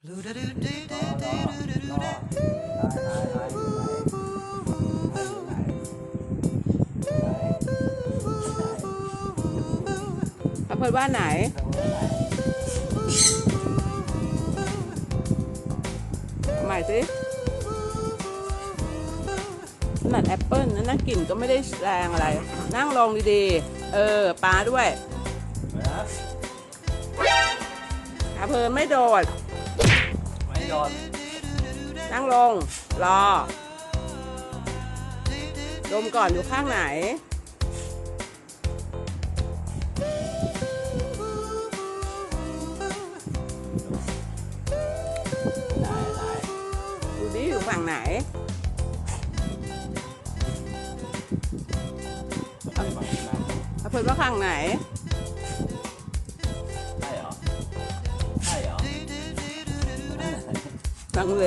อำเภอบ้านไหน ใหม่สิขนาดแอปเปิลนั่นนะกลิ่นก็ไม่ได้แรงอะไร นั่งลงดีๆ เออปลาด้วยอาเพลินไม่โดด ไม่โดนนั่งลง รอ ดมก่อนอยู่ข้างไหนได้ได้ดูดิอยู่ฝั่งไหน เอาไปฝั่งนี้นะอาเพลินว่าฝั่งไหน ลังเล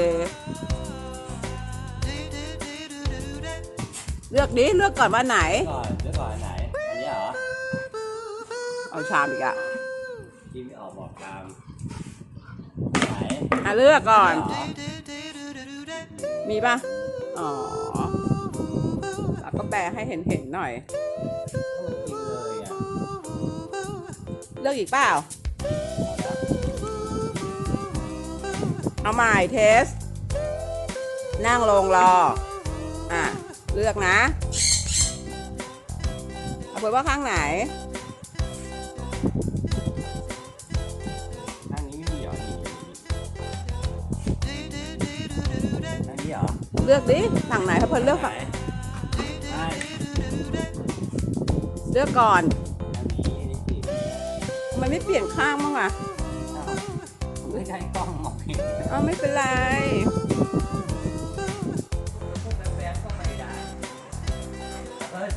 เลือกดิเลือกก่อนว่าไหน ก่อนเดี๋ยวก่อนไหน อันนี้เหรอเอาชามอีกอะที่ไม่ออกบอกตามไหนอะเลือกก่อนเหรอมีป่ะ อ๋อแล้วก็แปลให้เห็นเห็นๆหน่อย ต้องกินเลยอะ เลือกอีกเปล่า เอาใหม่เทส นั่งลงรอ อะ เลือกนะ เอาเปิดว่าข้างไหนทางนี้ไม่มีเหรอนี่ทางนี้เหรอเลือกดิฝั่งไหนถ้าเพิ่นเลือกฝั่งใช่เลือกก่อนทางนี้นี่สิทำไมันไม่เปลี่ยนข้างบ้างอะอ้าวไม่ ใช่กล้องมองเห็นเอาไม่เป็นไร พูดแป๊บๆก็ไม่ได้เฮ้ย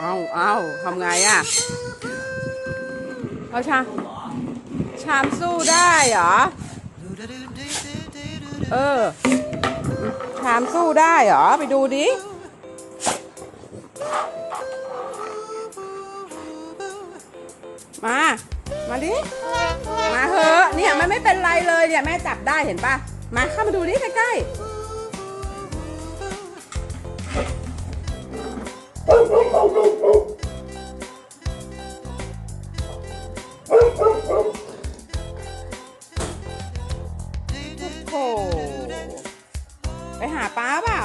เอาเอาทำไงอะ เอาชา ชามสู้ได้เหรอ เออ ชามสู้ได้เหรอ ไปดูดิ มา มาดิ มาเถอะเนี่ยมันไม่เป็นไรเลยเนี่ยแม่จับได้เห็นปะมาเข้ามาดูดิใกล้ๆ หาป้าเปล่า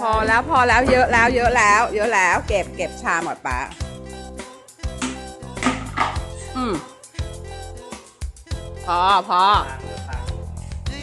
พอแล้วพอแล้วเยอะแล้วเยอะแล้ว เยอะแล้ว เก็บเก็บชาหมดป้าอืมพอพอ